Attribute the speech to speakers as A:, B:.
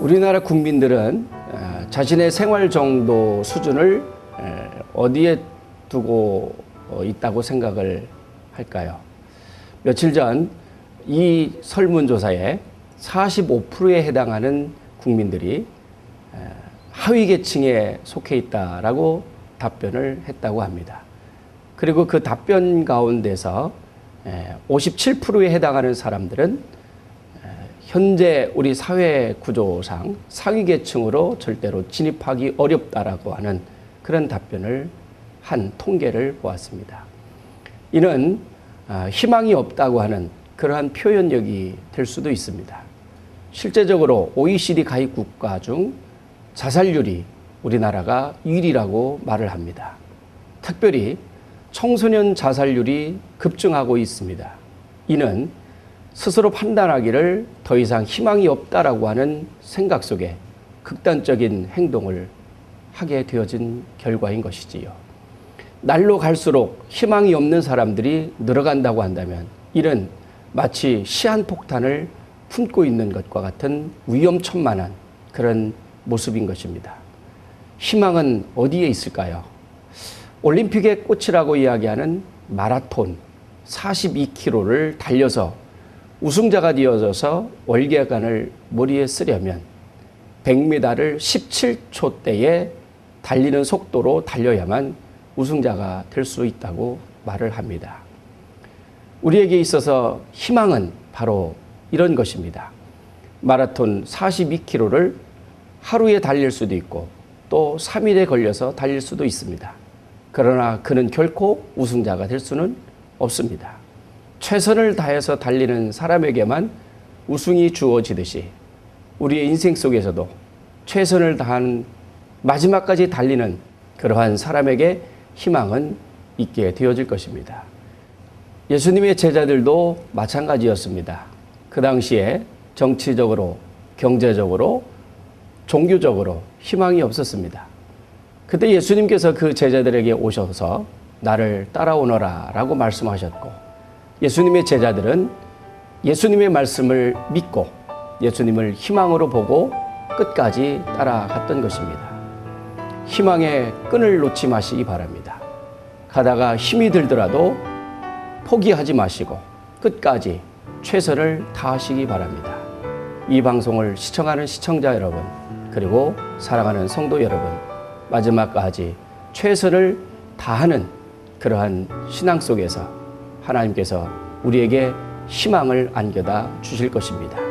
A: 우리나라 국민들은 어, 자신의 생활 정도 수준을 에, 어디에 두고 어, 있다고 생각을 할까요? 며칠 전 이 설문조사에 45%에 해당하는 국민들이 에, 하위 계층에 속해 있다라고 답변을 했다고 합니다. 그리고 그 답변 가운데서 에, 57%에 해당하는 사람들은 현재 우리 사회 구조상 상위 계층으로 절대로 진입하기 어렵다라고 하는 그런 답변을 한 통계를 보았습니다. 이는 아, 희망이 없다고 하는 그러한 표현력이 될 수도 있습니다. 실제적으로 OECD 가입 국가 중 자살률이 우리나라가 1위라고 말을 합니다. 특별히 청소년 자살률이 급증하고 있습니다. 이는 스스로 판단하기를 더 이상 희망이 없다라고 하는 생각 속에 극단적인 행동을 하게 되어진 결과인 것이지요. 날로 갈수록 희망이 없는 사람들이 늘어간다고 한다면 이는 마치 시한폭탄을 품고 있는 것과 같은 위험천만한 그런 모습인 것입니다. 희망은 어디에 있을까요? 올림픽의 꽃이라고 이야기하는 마라톤 42km를 달려서 우승자가 되어져서 월계관을 머리에 쓰려면 100m를 17초 대에 달리는 속도로 달려야만 우승자가 될 수 있다고 말을 합니다. 우리에게 있어서 희망은 바로 이런 것입니다. 마라톤 42km를 하루에 달릴 수도 있고 또 3일에 걸려서 달릴 수도 있습니다. 그러나 그는 결코 우승자가 될 수는 없습니다. 최선을 다해서 달리는 사람에게만 우승이 주어지듯이 우리의 인생 속에서도 최선을 다한 마지막까지 달리는 그러한 사람에게 희망은 있게 되어질 것입니다. 예수님의 제자들도 마찬가지였습니다. 그 당시에 정치적으로, 경제적으로, 종교적으로 희망이 없었습니다. 그때 예수님께서 그 제자들에게 오셔서 나를 따라오너라 라고 말씀하셨고 예수님의 제자들은 예수님의 말씀을 믿고 예수님을 희망으로 보고 끝까지 따라갔던 것입니다. 희망의 끈을 놓지 마시기 바랍니다. 가다가 힘이 들더라도 포기하지 마시고 끝까지 최선을 다하시기 바랍니다. 이 방송을 시청하는 시청자 여러분, 그리고 사랑하는 성도 여러분, 마지막까지 최선을 다하는 그러한 신앙 속에서 하나님께서 우리에게 희망을 안겨다 주실 것입니다.